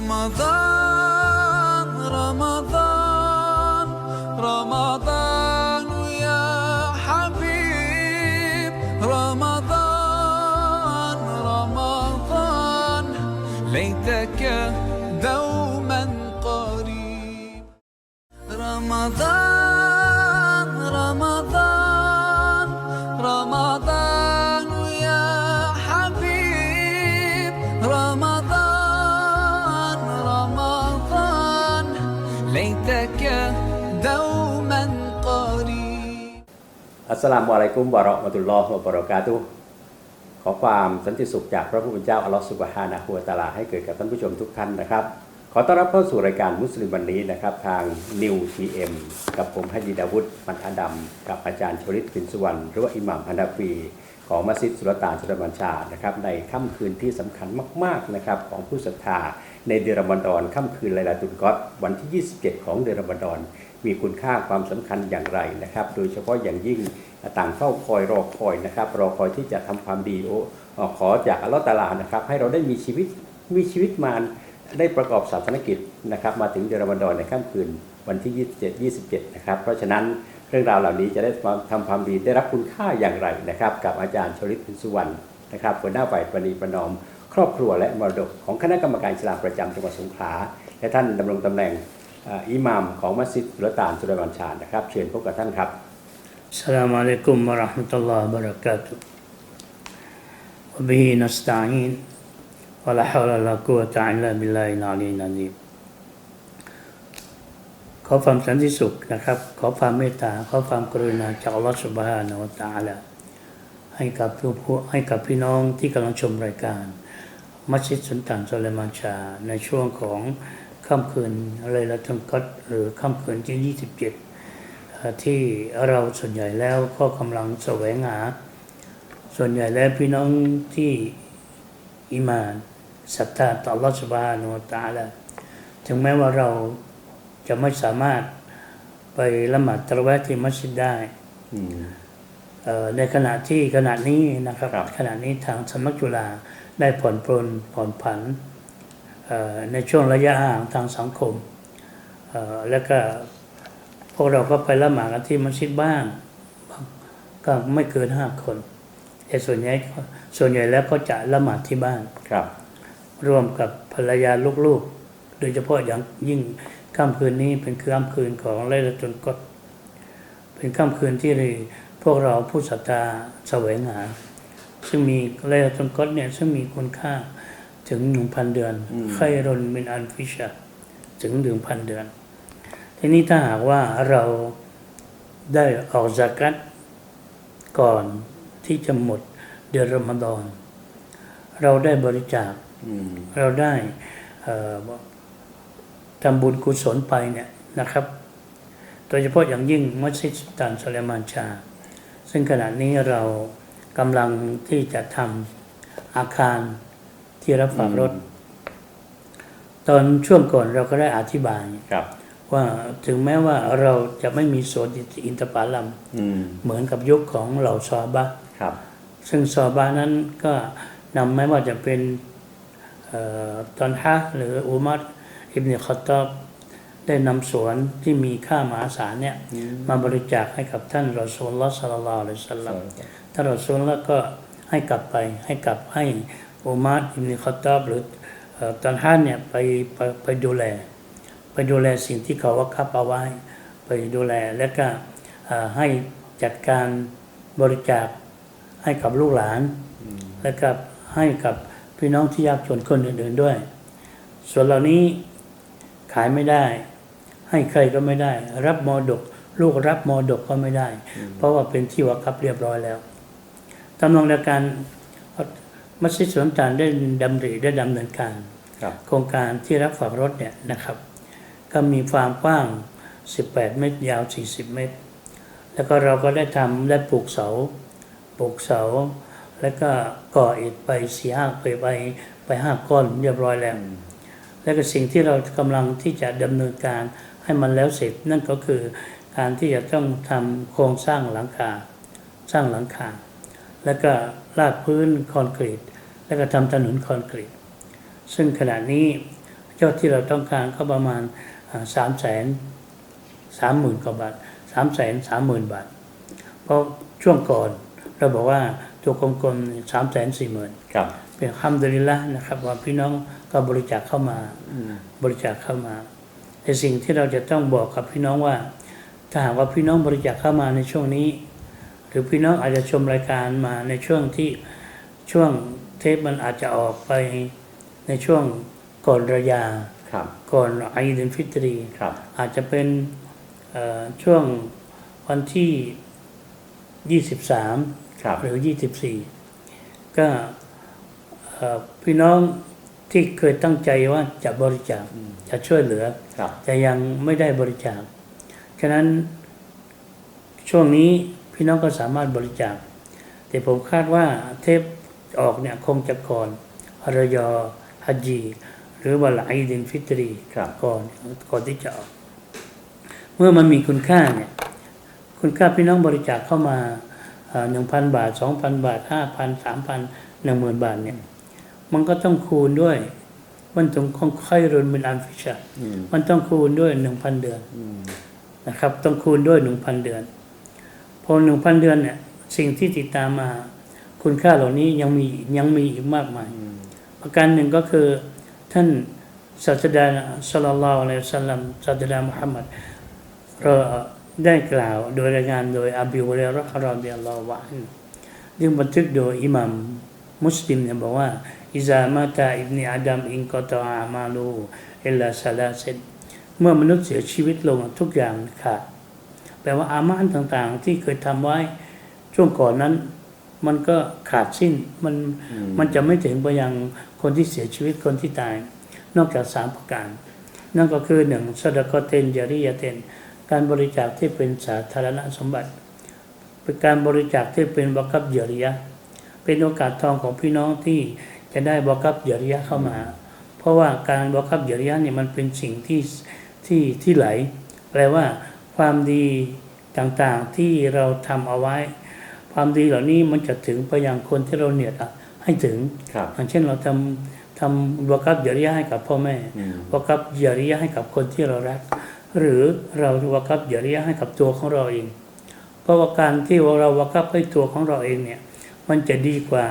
mother. สลามุอะลัยกุมวะเระมะตุลลอฮ์วะบะเราะกาตุฮ์ขอความสันติสุขจากพระผู้เป็นเจ้าอัลลอฮ์ซุบฮานะฮูวะตาลาให้เกิดกับท่านผู้ชมทุกท่านนะครับ ขอต้อนรับเข้าสู่รายการมุสลิมวันนี้นะครับ ทางนิวทีเอ็มกับผมฮัจญีดาวุฒิมันอาดัมกับอาจารย์ชริตปินสุวรรณหรือว่าอิหม่ามฮันดาฟีของมัสยิดสุลต่านสุลต่านชานะครับในค่ำคืนที่สำคัญมากๆนะครับของผู้ศรัทธาในเดือนรอมฎอนค่ำคืนไลลาตุลกอดวันที่ 27 ของเดือนรอมฎอนมีคุณค่าความสำคัญอย่างไรนะครับ โดยเฉพาะอย่างยิ่ง ต่างเฝ้าคอยรอคอยนะครับ รอคอยที่จะทำความดีโอขอจากอัลลอฮฺตาลานะครับ ให้เราได้มีชีวิตมีชีวิตมาได้ประกอบศาสนกิจนะครับ มาถึงเดือนรอมฎอนในค่ำคืนวันที่ 27 27 นะครับ เพราะฉะนั้นเรื่องราวเหล่านี้จะได้ทำความดีได้รับคุณค่าอย่างไรนะครับ กับอาจารย์ชริตพินสุวรรณนะครับหัวหน้าฝ่ายปณีประนอม ครอบครัวและมรดกของคณะกรรมการอิสลามประจำจังหวัดสงขลาและท่านดำรงตำแหน่งอิหม่ามของมัสยิดสุลต่านสุลัยมันชาญนะครับ เชิญพบกับท่านครับ السلام عليكم ورحمة الله وبركاته وبه نستعين ولا حول ولا قوة إلا بالله العلي العظيم ขอความสันติสุขนะครับ ขอความเมตตา ขอความกรุณาจากอัลลอฮฺสุบฮานะฮูวะตะอาลาให้กับผู้ผู้ให้กับพี่น้องที่กำลังชมรายการ มัสยิดสุนตานสุลัยมานชา ในช่วงของค่ำคืนอะไรละทุนกัดหรือค่ำคืนที่ 27 เอ่อ ที่เราส่วนใหญ่แล้วก็กำลังแสวงหา ส่วนใหญ่แล้วพี่น้องที่อิมานศรัทธาต่อรัฐบาลโนตะอาลาถึงแม้ว่าเราจะไม่สามารถไปละหมาดตะเราะเวห์ที่มัสยิดได้อืมเอ่อในขณะที่ขณะนี้นะครับครับขณะนี้ทางสำนักจุฬาได้ผ่อนปรนผ่อนผันเอ่อในช่วงระยะห่างทางสังคมเอ่อแล้วก็ พวกเราก็ไปละหมาดกันที่มัสยิดบ้าง ก็ไม่เกินห้าคน แต่ส่วนใหญ่ก็ส่วนใหญ่แล้วก็จะละหมาดที่บ้านครับ ร่วมกับภรรยาลูกๆ โดยเฉพาะอย่างยิ่งค่ำคืนนี้เป็นค่ำคืนของไลลาตุลกอดเป็นค่ำคืนที่พวกเราผู้ศรัทธาแสวงหา ซึ่งมีไลลาตุลกอดเนี่ยซึ่งมีคุณค่าถึงหนึ่งพันเดือนไครอนมินอันฟิชาถึงหนึ่งพันเดือน ทีนี้ถ้าหากว่าเราได้ออกจากกัดก่อนที่จะหมดเดือนรอมฎอน เราได้บริจาคอืมเราได้เอ่อทำบุญกุศลไปเนี่ยนะครับ โดยเฉพาะอย่างยิ่งมัสยิดสุลตานสุลัยมานชา ซึ่งขณะนี้เรากำลังที่จะทำอาคารที่รับฝากรถ ตอนช่วงก่อนเราก็ได้อธิบายครับ ว่าถึงแม้ว่าเราจะไม่มีโซนอินทผลัมอืมเหมือนกับยุคของเหล่าซอฮาบะห์ครับซึ่งซอบานั้นก็นำไม่ว่าจะเป็นเอ่อตอนฮะหรืออุมัรอิบเนคอตตอบได้นำสวนที่มีค่ามหาศาลเนี่ยมาบริจาคให้กับท่านรอซูลลอฮ์สัลลัลลอฮุอะลัยฮิวะสัลลัมท่านรอซูลแล้วก็ให้กลับไปให้กลับให้อุมัรอิบเนคอตตอบหรือเอ่อตอนฮะเนี่ยไปไปไปดูแล ไปดูแลสิ่งที่เขาว่าคับเอาไว้ ไปดูแลและก็เอ่อให้จัดการบริจาคให้กับลูกหลาน และก็ให้กับพี่น้องที่ยากจนคนอื่นๆด้วย ส่วนเหล่านี้ขายไม่ได้ ให้ใครก็ไม่ได้ รับมรดก ลูกรับมรดกก็ไม่ได้ เพราะว่าเป็นที่วากับเรียบร้อยแล้วตำนองเดียวกันมัสยิดสวนตานได้ดำริได้ดำเนินการครับโครงการที่รับฝากรถเนี่ยนะครับ ก็มีความกว้าง 18 เมตร ยาว 40 เมตร แล้วก็เราก็ได้ทำได้ปลูกเสา ปลูกเสา แล้วก็ก่ออิฐไปสี่ห้าไปไปไปห้าก้อนเรียบร้อยแล้ว แล้วก็สิ่งที่เรากำลังที่จะดำเนินการให้มันแล้วเสร็จ นั่นก็คือการที่จะต้องทำโครงสร้างหลังคา สร้างหลังคา แล้วก็ลาดพื้นคอนกรีต แล้วก็ทำถนนคอนกรีต ซึ่งขณะนี้ยอดที่เราต้องการก็ประมาณ สามแสนสามหมื่นกว่าบาทสามแสนสามหมื่นบาท เพราะช่วงก่อนเราบอกว่าตัวกลมๆสามแสนสี่หมื่นครับเป็นคำดุลิลละนะครับ ว่าพี่น้องก็บริจาคเข้ามาบริจาคเข้ามาแต่สิ่งที่เราจะต้องบอกกับพี่น้องว่า ถ้าหากว่าพี่น้องบริจาคเข้ามาในช่วงนี้ หรือพี่น้องอาจจะชมรายการมาในช่วงที่ช่วงเทปมันอาจจะออกไปในช่วงก่อนระยาครับ ก่อนไอเดนฟิตรีครับอาจจะเป็นเอ่อช่วงวันที่ 23ครับหรือ 24 ก็เอ่อพี่น้องที่เคยตั้งใจว่าจะบริจาคจะช่วยเหลือครับแต่ยังไม่ได้บริจาค ฉะนั้นช่วงนี้พี่น้องก็สามารถบริจาค แต่ผมคาดว่าเทปออกเนี่ยคงจะก่อนอรยอฮัจจี หรือวันไอดินฟิตรีครับก่อนก่อนที่จะออก เมื่อมันมีคุณค่าเนี่ย คุณค่าพี่น้องบริจาคเข้ามาหนึ่งพันบาทสองพันบาทห้าพันสามพันหนึ่งหมื่นบาทเนี่ย มันก็ต้องคูณด้วย มันต้องค่อยรุนเป็นอันฟิชาอืมมันต้องคูณด้วยหนึ่งพันเดือนอืมนะครับ ต้องคูณด้วยหนึ่งพันเดือน พอหนึ่งพันเดือนเนี่ยสิ่งที่ติดตามมา คุณค่าเหล่านี้ยังมียังมีอีกมากมายประการหนึ่งก็คือ ท่านศาสดาสัลลัลลอฮุอะลัยฮิสัลลัมศาสดามุฮัมมัดก็ได้กล่าวโดยรายงานโดยอบีฮุเรยเราะห์รอฎิยัลลอฮุอันซึ่งบันทึกโดยอิหมัมมุสลิมเนี่ยบอกว่าอิซามาตาอิบนีอาดัมอินกอตออามาลูอิลลาซาลาเซนเมื่อมนุษย์เสียชีวิตลงทุกอย่างขาดแปลว่าอามานต่างๆ ที่เคยทำไว้ช่วงก่อนนั้น มันก็ขาดสิ้นมันมันจะไม่ถึงไปยังคนที่เสียชีวิตคนที่ตาย นอกจากสามประการ นั่นก็คือหนึ่งสดกเตนจริยเตน การบริจาคที่เป็นสาธารณสมบัติ เป็นการบริจาคที่เป็นบกับเยริยะ เป็นโอกาสทองของพี่น้องที่จะได้บกับเยริยะเข้ามา เพราะว่าการบกับเยริยะเนี่ยมันเป็นสิ่งที่ที่ที่ไหล แปลว่าความดีต่างๆที่เราทำเอาไว้ ความดีเหล่านี้มันจะถึงไปยังคนที่เราเนี่ยให้ถึงครับอย่างเช่นเราทำทำวกับยริยะให้กับพ่อแม่อืมวกับยริยะให้กับคนที่เรารัก หรือเราวกับยริยะให้กับตัวของเราเอง เพราะว่าการที่เราวกับให้ตัวของเราเองเนี่ย มันจะดีกว่า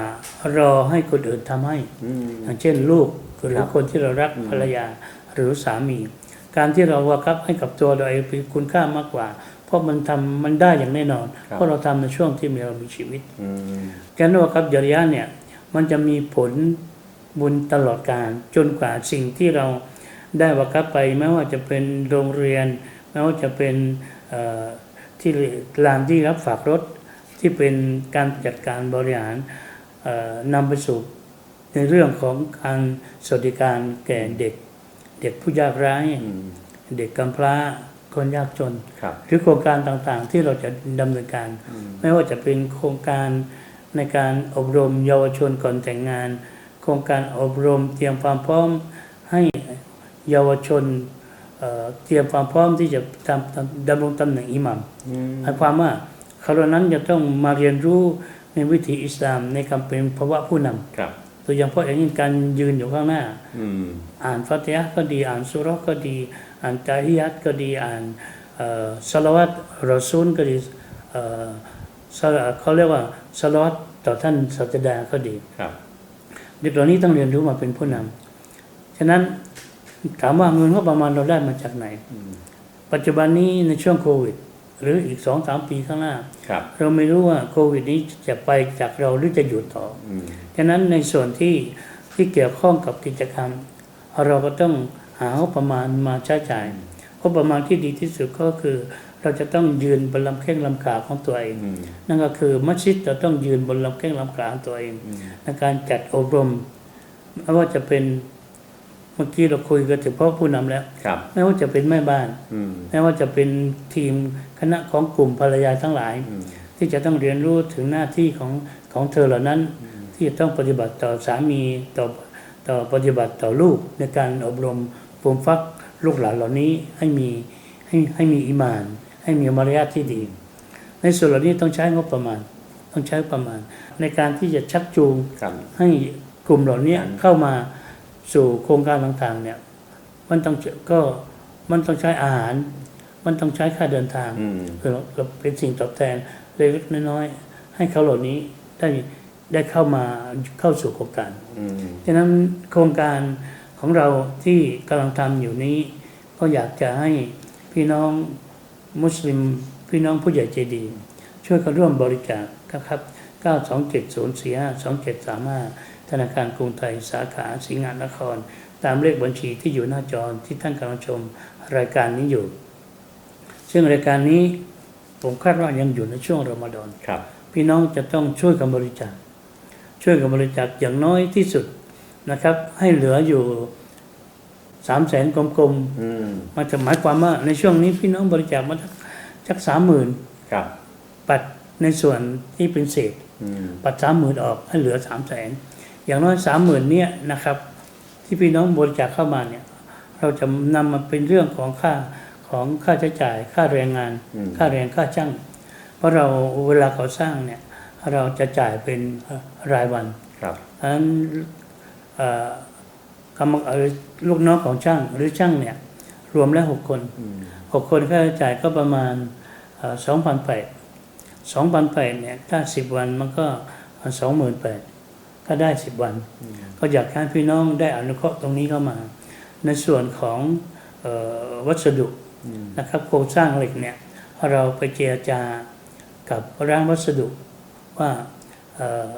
รอให้คนอื่นทำให้อืมอย่างเช่นลูกหรืครัอบคนที่เรารักภรรยาหรือสามี การที่เราวกับให้กับตัวเราเองเป็นคุณค่ามากกว่าเพ ราะมันทำมันได้อย่างแน่นอน เพราะเราทำในช่วงที่มีเรามีชีวิตอืมการวกับยริยะเนี่ยมันจะมีผลบุญตลอดการจนกว่าสิ่งที่เราได้วกับไปไม่ว่าจะเป็นโรงเรียนไม่ว่าจะเป็นเอ่อที่ลานที่รับฝากรถที่เป็นการจัดการบริหารเอ่อนำไปสู่ในเรื่องของการสวัสดิการแก่เด็ก เด็กผู้ยากไร้อืมเด็กกำพร้า คนยากจนครับหรือโครงการต่างๆ ที่เราจะดำเนินการ ไม่ว่าจะเป็นโครงการในการอบรมเยาวชนก่อนแต่งงาน โครงการอบรมเตรียมความพร้อมให้เยาวชนเอ่อเตรียมความพร้อมที่จะทำทำดำรงตำแหน่งอิหมัมอืมหมายความว่าเขาเหล่านั้นจะต้องมาเรียนรู้ในวิถีอิสลามในการเป็นภาวะผู้นำครับโดยเฉพาะอย่างยิ่งการยืนอยู่ข้างหน้าอืมอ่านฟาติฮะห์ก็ดีอ่านสุเราะห์ก็ดี อ่านตาฮิยัตก็ดีอ่านเอ่อสลาวัตรอซูลก็ดีเอ่อสลาเขาเรียกว่าสลาวัตต่อท่านศาสดาก็ดีครับเด็กเหล่านี้ต้องเรียนรู้มาเป็นผู้นำฉะนั้นถามว่าเงินงบประมาณเราได้มาจากไหนอืมปัจจุบันนี้ในช่วงโควิด หรืออีกสองสามปีข้างหน้าครับเราไม่รู้ว่าโควิดนี้จะไปจากเราหรือจะอยู่ต่ออืมฉะนั้นในส่วนที่ที่เกี่ยวข้องกับกิจกรรม เราก็ต้องหางบประมาณมาใช้จ่ายงบประมาณที่ดีที่สุดก็คือ เราจะต้องยืนบนลำแข้งลำขาของตัวเองอืมนั่นก็คือมัสยิดเราต้องยืนบนลำแข้งลำขาของตัวเองอืมในการจัดอบรมไม่ว่าจะเป็นเมื่อกี้เราคุยกันถึงพ่อผู้นำแล้วครับไม่ว่าจะเป็นแม่บ้านอืมไม่ว่าจะเป็นทีมคณะของกลุ่มภรรยาทั้งหลายอืมที่จะต้องเรียนรู้ถึงหน้าที่ของของเธอเหล่านั้น ที่จะต้องปฏิบัติต่อสามีต่อต่อปฏิบัติต่อลูกในการอบรม ปลูมฟักลูกหลานเหล่านี้ให้มีให้ให้มีอิมาน ให้มีมารยาทที่ดี ในส่วนเหล่านี้ต้องใช้งบประมาณ ต้องใช้ประมาณ ในการที่จะชักจูงครับให้กลุ่มเหล่านี้เข้ามาสู่โครงการต่างๆเนี่ยมันต้องก็มันต้องใช้อาหาร มันต้องใช้ค่าเดินทางอืมคือเราเราเป็นสิ่งตอบแทนเล็กๆน้อยๆให้เขาเหล่านี้ได้ได้เข้ามาเข้าสู่โครงการอืมฉะนั้นโครงการ ของเราที่กำลังทำอยู่นี้ ก็อยากจะให้พี่น้องมุสลิม พี่น้องผู้ใหญ่ใจดี ช่วยกันร่วมบริจาคนะครับ927045275ธนาคารกรุงไทยสาขาสิงหานคร ตามเลขบัญชีที่อยู่หน้าจอที่ท่านกำลังชมรายการนี้อยู่ ซึ่งรายการนี้ผมคาดว่ายังอยู่ในช่วงรอมฎอนครับ พี่น้องจะต้องช่วยกันบริจาคช่วยกันบริจาคอย่างน้อยที่สุด นะครับ ให้เหลืออยู่สามแสนกลมอืมๆมันจะหมายความว่าในช่วงนี้พี่น้องบริจาคมาสักสามหมื่นครับปัดในส่วนที่เป็นเศษอืมปัดสามหมื่นออกให้เหลือสามแสนอย่างน้อยสามหมื่นเนี่ยนะครับ ที่พี่น้องบริจาคเข้ามาเนี่ย เราจะนำมาเป็นเรื่องของค่าของค่าใช้จ่ายค่าแรงงานอืมค่าแรงค่าจ้างเพราะเราเวลาเขาสร้างเนี่ย เราจะจ่ายเป็นเอ่อรายวันครับอันนั้นเอ่อ กรรมเอ่อลูกน้องของช่าง หรือช่างเนี่ย รวมแล้วหกคนอืมหกคนค่าใช้จ่ายก็ประมาณสองพันแปดสองพันแปดเนี่ยถ้าสิบวันมันก็สองหมื่นแปดก็ได้สิบวัน ก็อยากให้พี่น้องได้อนุเคราะห์ตรงนี้เข้ามา ในส่วนของเออวัสดุอืมนะครับโครงสร้างเหล็กเนี่ยเราไปเจรจากับร้านวัสดุว่าเอ่อ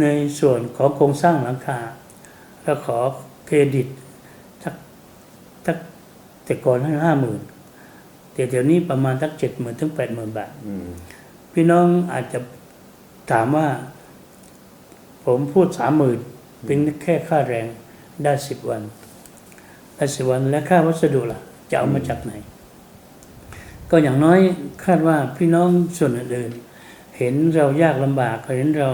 ในส่วนของโครงสร้างหลังคาเราขอเครดิตทักทักแต่ก่อนให้ห้าหมื่นแต่เดี๋ยวนี้ประมาณทักเจ็ดหมื่นถึงแปดหมื่นบาทอืมพี่น้องอาจจะถามว่า ผมพูดสามหมื่นเป็นแค่ค่าแรงได้สิบวันได้สิบวันและค่าวัสดุล่ะ จะเอามาจากไหน ก็อย่างน้อยคาดว่าพี่น้องส่วนอื่นๆเห็นเรายากลำบากเห็นเรา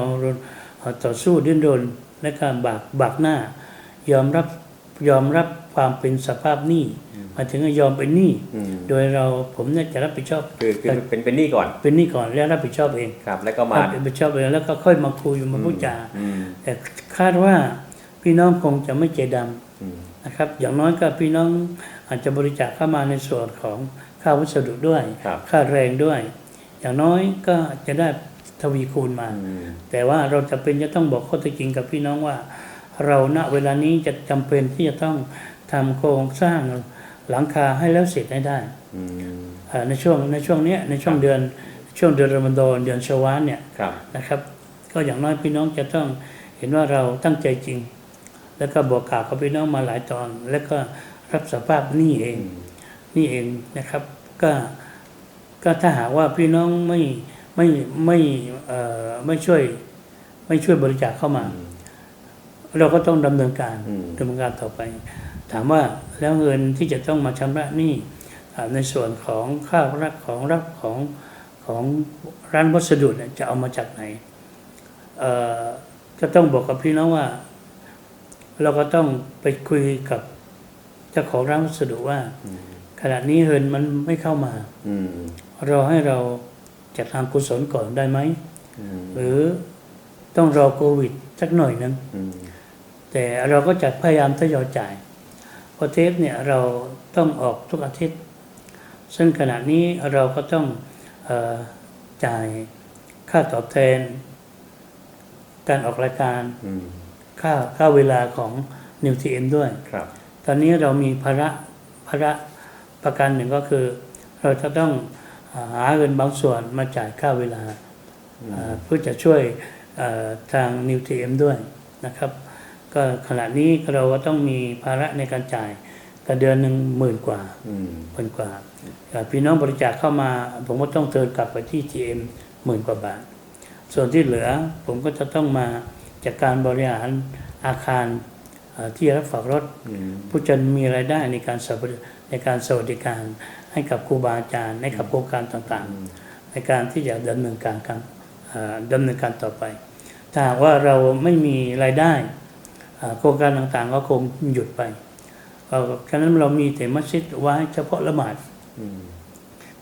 ต่อสู้ดิ้นรนและการบากบากหน้า ยอมรับยอมรับความเป็นสภาพหนี้หมายถึงว่ายอมเป็นหนี้อืมโดยเราผมเนี่ยจะรับผิดชอบคือคือเป็นเป็นหนี้ก่อน เป็นหนี้ก่อนแล้วรับผิดชอบเองครับ แล้วก็มารับผิดชอบเองแล้วก็ค่อยมาคุยมาพูดจาอืมแต่คาดว่าพี่น้องคงจะไม่ใจดำอืมนะครับ อย่างน้อยก็พี่น้องอาจจะบริจาคเข้ามาในส่วนของค่าวัสดุด้วยครับค่าแรงด้วย อย่างน้อยก็จะได้ ทวีคูณมาอืมแต่ว่าเราจะเป็นจะต้องบอกข้อเท็จจริงกับพี่น้องว่า เราณเวลานี้จะจำเป็นที่จะต้องทำโครงสร้างหลังคาให้แล้วเสร็จให้ได้อืมเอ่อในช่วงในช่วงเนี้ยในช่วงเดือนช่วงเดือนรอมฎอนเดือนชาวาลเนี่ยครับนะครับ ก็อย่างน้อยพี่น้องจะต้องเห็นว่าเราตั้งใจจริง แล้วก็บอกกล่าวกับพี่น้องมาหลายตอน แล้วก็รับสภาพหนี่เองอืมนี่เองนะครับ ก็ก็ถ้าหากว่าพี่น้องไม่ ไม่ไม่เอ่อไม่ช่วย ไม่ช่วยบริจาคเข้ามา เราก็ต้องดำเนินการอืมดำเนินการต่อไป ถามว่าแล้วเงินที่จะต้องมาชำระหนี้อ่าในส่วนของค่ารับของรับของของร้านวัสดุเนี่ยจะเอามาจากไหนเอ่อก็ต้องบอกกับพี่น้องว่า เราก็ต้องไปคุยกับเจ้าของร้านวัสดุว่าอืมขณะนี้เงินมันไม่เข้ามาอืมเราให้เรา จัดทางกุศลก่อนได้ไหมอืมหรือต้องรอโควิดสักหน่อยนึงอืมแต่เราก็จะพยายามทยอยจ่ายเพราะเทปเนี่ยเราต้องออกทุกอาทิตย์ ซึ่งขณะนี้เราก็ต้องเออจ่ายค่าตอบแทน การออกรายการอืมค่าค่าเวลาของนิวทีเอ็มด้วยครับ ตอนนี้เรามีภาระภาระประกันหนึ่งก็คือ เราจะต้องอ่า หาเงินบางส่วนมาจ่ายค่าเวลาอ่าเพื่อจะช่วยเอ่อทางนิวทีเอ็มด้วยนะครับ ก็ขณะนี้เราก็ต้องมีภาระในการจ่ายกันเดือนหนึ่งหมื่นกว่าอืมหมื่นกว่าเอ่อพี่น้องบริจาคเข้ามาผมก็ต้องเทินกลับไปที่ทีเอ็มหมื่นกว่าบาท ส่วนที่เหลือผมก็จะต้องมาจากการบริหารอาคารเอ่อที่รับฝากรถอืมผู้จะมีรายได้ในการสวัสดิในการสวัสดิการ ให้กับครูบาอาจารย์ ให้กับโครงการต่างๆ ในการที่จะดำเนินการการเอ่อดำเนินการต่อไป ถ้าหากว่าเราไม่มีรายได้เอ่อโครงการต่างๆ ก็คงหยุดไปเอ่อฉะนั้นเรามีแต่มัสยิดไว้เฉพาะละหมาดอืม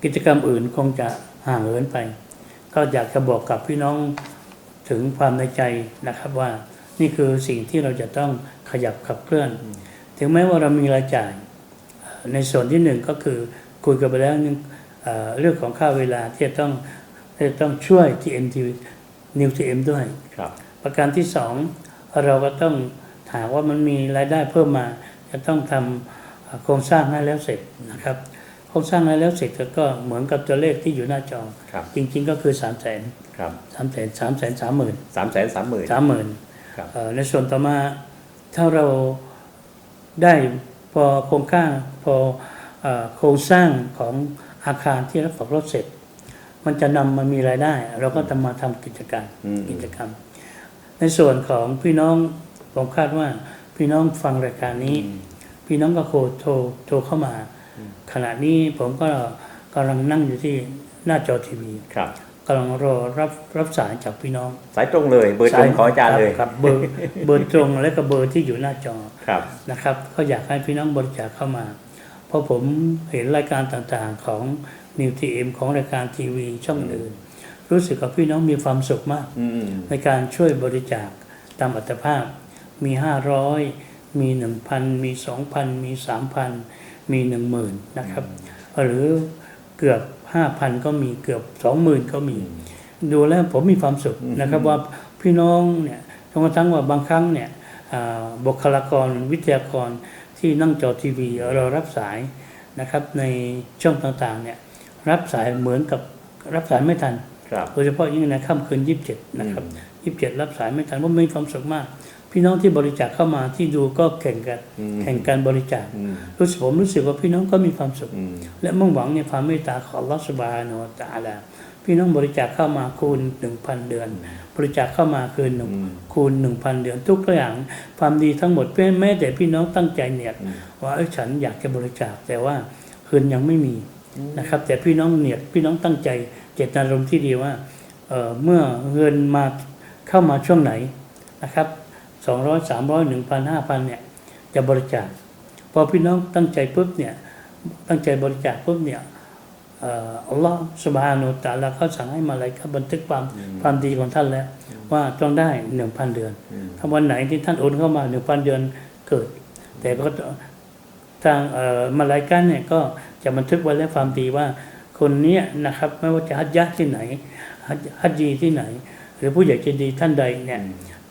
กิจกรรมอื่นคงจะห่างเหินไป ก็อยากจะบอกกับพี่น้องถึงความในใจนะครับว่านี่คือสิ่งที่เราจะต้องขยับขับเคลื่อนทถึงแม้ว่าเรามีรายจ่ายเอ่อในส่วนที่หนึ่งก็คือ คุยกันไปแล้วนึงเอ่อเรื่องของค่าเวลาที่จะต้องที่จะต้องช่วย TMT New TM ด้วยครับประการที่สองเราก็ต้องถามว่ามันมีรายได้เพิ่มมา จะต้องทำเอ่อโครงสร้างให้แล้วเสร็จนะครับโครงสร้างให้แล้วเสร็จก็เหมือนกับตัวเลขที่อยู่หน้าจอครับจริง ๆ ก็คือสามแสนครับสามแสนสามแสนสามหมื่นสามแสนสามหมื่นสามหมื่นครับในส่วนต่อมาถ้าเราได้พอโครงสร้างพอเอ่อ โครงสร้างของอาคารที่รับฝากรถเสร็จ มันจะนำมามีรายได้ เราก็จะมาทำกิจการอืมกิจกรรม ในส่วนของพี่น้องผมคาดว่าพี่น้องฟังรายการนี้ พี่น้องก็โทรโทรโทรเข้ามา ขณะนี้ผมก็กำลังนั่งอยู่ที่หน้าจอทีวีครับกำลังรอรับรับสายจากพี่น้อง สายตรงเลย เบอร์ตรงของอาจารย์เลยครับครับเบอร์เบอร์ตรงและก็เบอร์ที่อยู่หน้าจอครับนะครับ ก็อยากให้พี่น้องบริจาคเข้ามา เพราะผมเห็นรายการต่างๆของนิวทีเอ็มของรายการทีวีช่องอื่น รู้สึกว่าพี่น้องมีความสุขมากอืมในการช่วยบริจาคตามอัตภาพ มีห้าร้อยมีหนึ่งพันมีสองพันมีสามพันมีหนึ่งหมื่นนะครับ หรือเกือบห้าพันก็มีเกือบสองหมื่นก็มี ดูแล้วผมมีความสุขนะครับว่าพี่น้องเนี่ยจนกระทั่งว่าบางครั้งเนี่ยอ่าบุคลากรวิทยากร ที่นั่งจอทีวีเรารับสายนะครับในช่องต่างๆเนี่ยรับสายเหมือนกับรับสายไม่ทันครับโดยเฉพาะยิ่งในค่ำคืนยี่สิบเจ็ดนะครับยี่สิบเจ็ดรับสายไม่ทันเพราะมีความสุขมาก พี่น้องที่บริจาคเข้ามาที่ดูก็แข่งกันอืมแข่งการบริจาคอืมรู้สึกผมรู้สึกว่าพี่น้องก็มีความสุขอืมและมุ่งหวังในความเมตตาของอัลลอฮฺสุบฮานะฮูวะตะอาลา พี่น้องบริจาคเข้ามาคูณหนึ่งพันเดือน บริจาคเข้ามาคืนหนึ่งอืมคูณหนึ่งพันเดือนทุกอย่างความดีทั้งหมดเพื่อแม้แต่พี่น้องตั้งใจเนี่ยว่าเอ้ยฉันอยากจะบริจาคแต่ว่าคืนยังไม่มีนะครับ แต่พี่น้องเนี่ยพี่น้องตั้งใจเจตนารมณ์ที่ดีว่าเอ่อเมื่อเงินมาเข้ามาช่วงไหนนะครับสองร้อยสามร้อยหนึ่งพันห้าพันเนี่ยจะบริจาคพอพี่น้องตั้งใจปุ๊บเนี่ยตั้งใจบริจาคปุ๊บเนี่ยเอ่ออัลลอฮฺสุบฮานุตะอาลาเขาสั่งให้มาอะไรก็บันทึกความความดีของท่านแล้ว ว่าต้องได้หนึ่งพันเดือน ถ้าวันไหนที่ท่านโอนเข้ามาหนึ่งพันเดือนเกิด แต่ก็ทางเอ่อมาลายกันเนี่ยก็จะบันทึกไว้แล้วความดีว่าคนเนี้ยนะครับไม่ว่าจะฮัจญะห์ที่ไหนฮัจฮัจญีที่ไหน หรือผู้ใหญ่ใจดีท่านใดเนี่ย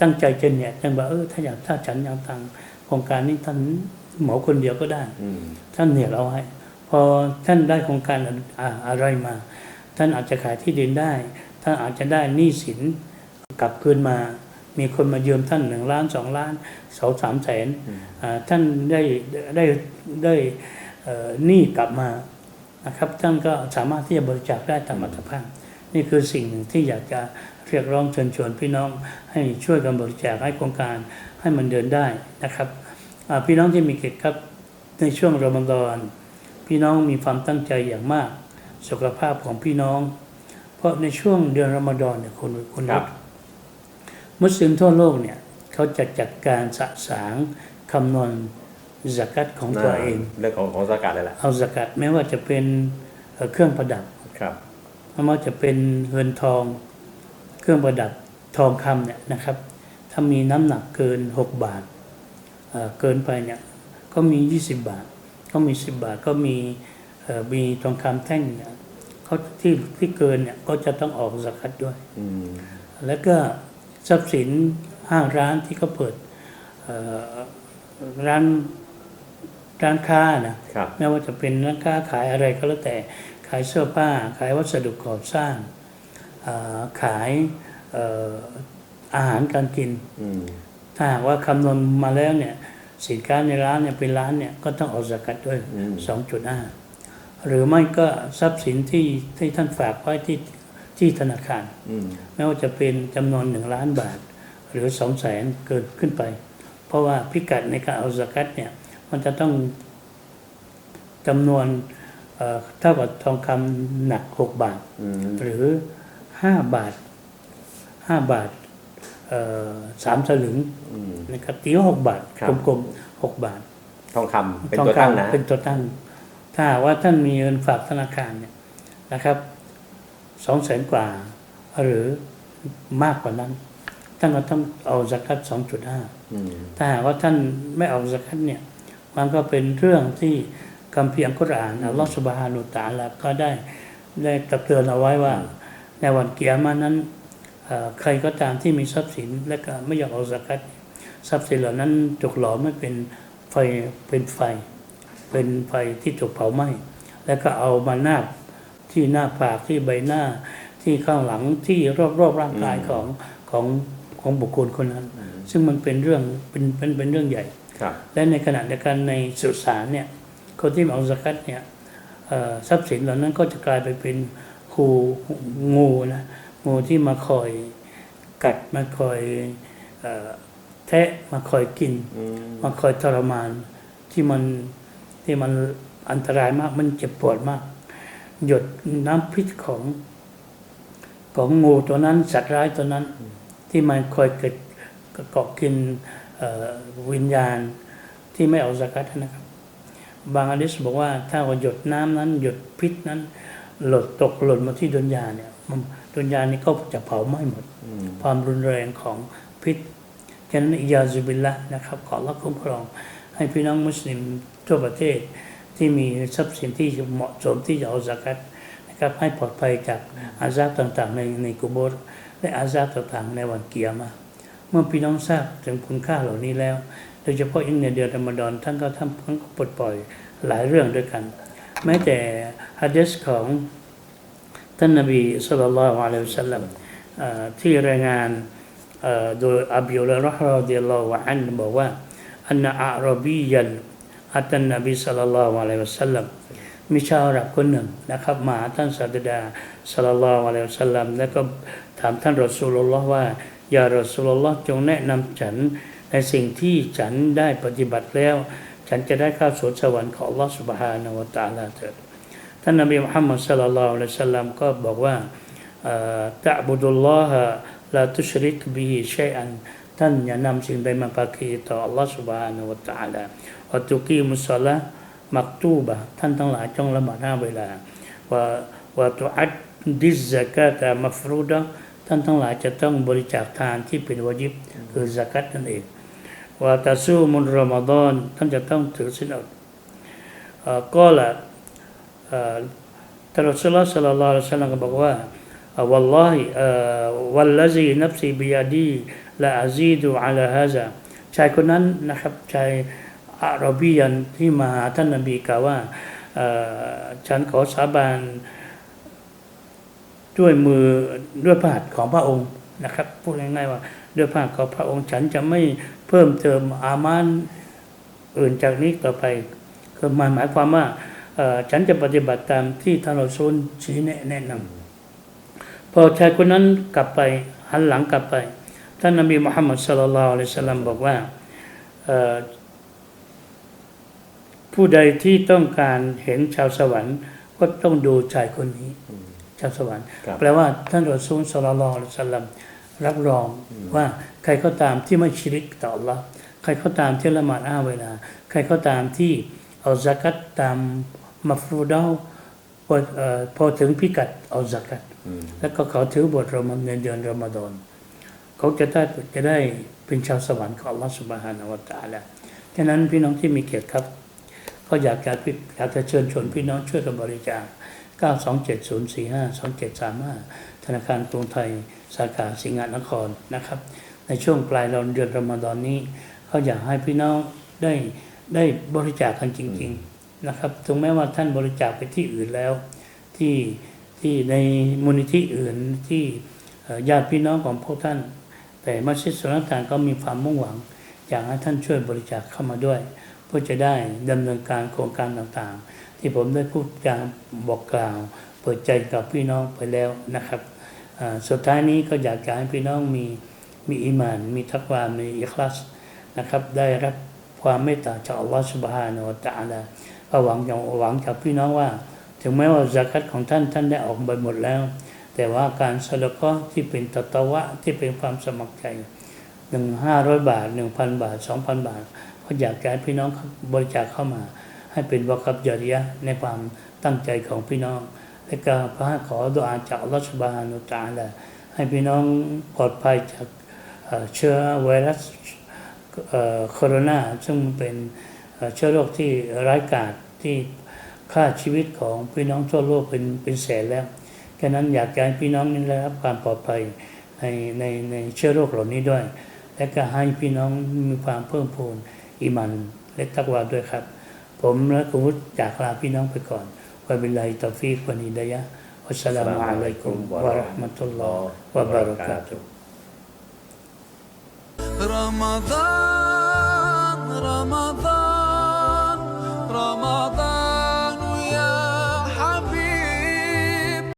ตั้งใจจะเนี่ยจังว่าเออถ้าอยากถ้าฉันอยากทางโครงการนี้ท่านเหมาคนเดียวก็ได้อืมท่านเนี่ยเราให้ พอท่านได้โครงการอ่าอะไรมา ท่านอาจจะขายที่ดินได้ ท่านอาจจะได้หนี้สินกลับคืนมา มีคนมายืมท่านหนึ่งล้านสองล้านสองสามแสนอ่าท่านได้ได้ได้เอ่อหนี้กลับมานะครับท่านก็สามารถที่จะบริจาคได้ตามอัตภาพนี่คือสิ่งหนึ่งที่อยากจะเรียกร้องเชิญชวนพี่น้องให้ช่วยกันบริจาคให้โครงการให้มันเดินได้นะครับอ่าพี่น้องที่มีเกียรติครับในช่วงรอมฎอน พี่น้องมีความตั้งใจอย่างมาก สุขภาพของพี่น้อง เพราะในช่วงเดือนรอมฎอนเนี่ยคุณคุณครับ มุสลิมทั่วโลกเนี่ยเขาจะจัดการสะสางคำนวณสกัดของตัวเองเรื่องของของสกัดเลยแหละเอาสกัดไม่ว่าจะเป็นเอ่อเครื่องประดับครับไม่ว่าจะเป็นเงินทองเครื่องประดับทองคำเนี่ยนะครับ ถ้ามีน้ำหนักเกิน 6 บาทเอ่อเกินไปเนี่ยก็มี 20 บาท ก็มี10บาทก็มีเอ่อมีทองคำแท่งเนี่ยเขาที่ที่เกินเนี่ยก็จะต้องออกสกัดด้วยอืมแล้วก็ทรัพย์สินห้างร้านที่เขาเปิดเอ่อร้านร้านค้านะครับไม่ว่าจะเป็นร้านค้าขายอะไรก็แล้วแต่ขายเสื้อผ้า ขายวัสดุก่อสร้างอ่าขายเอ่ออาหารการกินอืมถ้าหากว่าคำนวณมาแล้วเนี่ย สินค้าในร้านเนี่ยเป็นร้านเนี่ยก็ต้องออกสกัดด้วย2.5หรือไม่ก็ทรัพย์สินที่ที่ท่านฝากไว้ที่ที่ธนาคารอืมไม่ว่าจะเป็นจำนวนหนึ่งล้านบาท หรือสองแสนเกินขึ้นไป เพราะว่าพิกัดในการเอาสกัดเนี่ยมันจะต้องจำนวนเอ่อเท่ากับทองคำหนักหกบาทอืมหรือห้าบาทห้าบาทเอ่อ สามสลึงอืมนะครับตีว่าหกบาทครับกลมๆหกบาท ทองคำเป็นทองตัวตั้งนะคำเป็นตัวตั้ง ถ้าหากว่าท่านมีเงินฝากธนาคารเนี่ยนะครับสองแสนกว่า หรือมากกว่านั้นท่านก็ต้องเอาสกัดสองจุดห้าอืมถ้าหากว่าท่านไม่เอาสกัดเนี่ย มันก็เป็นเรื่องที่คำเพียงกุรอานอัลลอฮฺสุบฮานุตะอาลาก็ได้ได้ตักเตือนเอาไว้ว่า ในวันเกียรมานั้นเอ่อ ใครก็ตามที่มีทรัพย์สินและก็ไม่อยากเอาสกัดทรัพย์สินเหล่านั้นถูกหลอมไม่เป็นไฟเป็นไฟ เป็นไฟที่ถูกเผาไหม้แล้วก็เอามานาบที่หน้าปากที่ใบหน้าที่ข้างหลังที่รอบๆร่างกายของของของบุคคลคนนั้น ซึ่งมันเป็นเรื่องเป็นเป็นเป็นเรื่องใหญ่ครับและในขณะเดียวกันในสุสานเนี่ยคนที่มาเอาสกัดเนี่ยเอ่อทรัพย์สินเหล่านั้นก็จะกลายไปเป็นคูงูนะ งูที่มาคอยกัดมาคอยเอ่อแทะมาคอยกินอืมมาคอยทรมานที่มันที่มันอันตรายมากมันเจ็บปวดมาก หยดน้ำพิษของของงูตัวนั้น สัตว์ร้ายตัวนั้น ที่มันคอยเกิดเกาะกินเอ่อวิญญาณที่ไม่เอาสกัดนะครับ บางอะดิษบอกว่าถ้าว่าหยดน้ำนั้น หยดพิษนั้น หล่นตกหล่นมาที่ดุนยาเนี่ยมันดุนยานี่ก็จะเผาไหม้หมดอืมความรุนแรงของพิษฉะนั้นอิยาซุบิลละนะครับขอรับคุ้มครอง ให้พี่น้องมุสลิมทั่วประเทศที่มีทรัพย์สินที่เหมาะสมที่จะเอาสกัดนะครับให้ปลอดภัยจากอาซาบต่างๆ ในในกุโบรและอาซาบต่างๆ ในวันเกียร์มาเมื่อพี่น้องทราบถึงคุณค่าเหล่านี้แล้ว โดยเฉพาะยิ่งในเดือนรอมฎอนท่านก็ทำท่านก็ปลดปล่อยหลายเรื่องด้วยกัน แม้แต่ฮะดีษของ ท่านนบีสุลต่านละอัลลอฮฺสัลลัมที่รายงานโดยอับยุลรอฮฺรดิลลอฮฺอันบอกว่าอันอาราบียันอัตันนบีสุลต่านละอัลลอฮฺสัลลัมมีชาวารับคนหนึ่งนะครับมาท่านศาสดาสุลลัลลอฮุอะลัยฮิสัลลัมแล้วก็ถามท่านรอสูลลอฮ์ว่าอย่ารอสูลลอฮ์จงแนะนำฉันในสิ่งที่ฉันได้ปฏิบัติแล้ว ฉันจะได้ข้าวสวนสวรรค์ของลอสุบฮานาวตาลาเถิด ท่านนบีมุฮัมมัดสัลลัลลอฮุอะลัยฮิสสลามก็บอกว่าตะบุดุลลอฮะลาตุชริกบีใช่อันท่านอย่านำสิ่งใดมาปากีต่ออัลลอฮฺสุบานุวะตะลาอัตุกีมุสลละมักตูบะท่านทั้งหลายจงละหมาดหน้าเวลาว่าว่าตัวอัดดิซักะตามัฟรูดะท่านทั้งหลายจะต้องบริจาคทานที่เป็นวาญิบคือ ท่านอสุลลอฮ์สัลลัลลอฮุอะลัยฮิวะสัลลัมก็บอกว่าอ่าวัลลอฮิอวัลลซีนับซีบิยาดีละอาซีดูอัลฮะซาชายคนนั้นนะครับชายอาหรบียันที่มาหาท่านนบีกล่าวว่าฉันขอสาบานด้วยมือด้วยพระหัตถ์ของพระองค์นะครับพูดง่ายๆว่าด้วยพระหัตถ์ของพระองค์ฉันจะไม่เพิ่มเติมอามานอื่นจากนี้ต่อไปคือหมายหมายความว่า ฉันจะปฏิบัติตามที่ท่านเราซูลชี้แนะแนะนำพอชายคนนั้นกลับไปหันหลังกลับไป ท่านนบีมุฮัมมัดสุลลัลลอฮุอะลัยฮิวะสัลลัมบอกว่าเอ่อผู้ใดที่ต้องการเห็นชาวสวรรค์ ก็ต้องดูชายคนนี้ ชาวสวรรค์ครับแปลว่าท่านรอซูลสุลลัลลอฮุอะลัยฮิวะสัลลัมรับรองว่าใครก็ตามที่ไม่ชิริกต่อ Allah ใครก็ตามที่ละหมาดอ้าเวลา ใครก็ตามที่เอาซากัตตาม มัฟรูดาพอเอ่อพอถึงพิกัดเอาซากัตอืมแล้วก็เขาถือบทรอมฎอนในเดือนรอมฎอนเขาจะได้จะได้เป็นชาวสวรรค์ของ Allah Subhanahu wa Taala ฉะนั้นพี่น้องที่มีเกียรติครับ ก็อยากจะพิอยากจะเชิญชวนพี่น้องช่วยกันบริจาค 927045275 ธนาคารกรุงไทยสาขาสิงหนครนะครับ ในช่วงปลายเดือนรอมฎอนนี้เขาอยากให้พี่น้องได้ได้บริจาคกันจริง ๆ นะครับถึงแม้ว่าท่านบริจาคไปที่อื่นแล้ว ที่ที่ในมูลนิธิอื่นที่ญาติพี่น้องของพวกท่าน แต่มัสยิดสุลต่านก็มีความมุ่งหวัง อยากให้ท่านช่วยบริจาคเข้ามาด้วย เพื่อจะได้ดำเนินการโครงการต่างๆ ที่ผมได้พูดจารบอกกล่าว เปิดใจกับพี่น้องไปแล้วนะครับสุดท้ายนี้ก็อยากจะให้พี่น้องมีมีอิมาน มีทักวามีอิคลาสนะครับได้รับความเมตตาจากอัลลอฮฺสุบฮานาอัลตะอาลา ก็หวังจากหวังจากพี่น้องว่า ถึงแม้ว่า zakat ของท่านท่านได้ออกไปหมดแล้ว แต่ว่าการสละก็ที่เป็นตะตะวะที่เป็นความสมัครใจหนึ่งห้าร้อยบาทหนึ่งพันบาทสองพันบาทก็อยากจะให้พี่น้องบริจาคเข้ามา ให้เป็นวากับจริยะในความตั้งใจของพี่น้อง และก็พระขอดุอาจากอัลลอฮฺสุบฮานุตะอาลาให้พี่น้องปลอดภัยจากเชื้อไวรัสโคโรนาซึ่งเป็น เอ่อเชื้อโรคที่ร้ายกาจที่ฆ่าชีวิตของพี่น้องทั่วโลกเป็นเป็นแสนแล้วฉะนั้นอยากจะให้พี่น้องนี้ได้รับความปลอดภัยในในในเชื้อโรคเหล่านี้ด้วย และก็ให้พี่น้องมีความเพิ่มพูนอิมันและตักวาด้วยครับ ผมและคุณวุฒิจากลาพี่น้องไปก่อนวะบิลลาฮิตอฟีกวะนิดายะฮ์วัสสลามุอะลัยกุมวะเราะห์มะตุลลอฮ์วะบะเราะกาตุฮ์ رمضان Ramadan.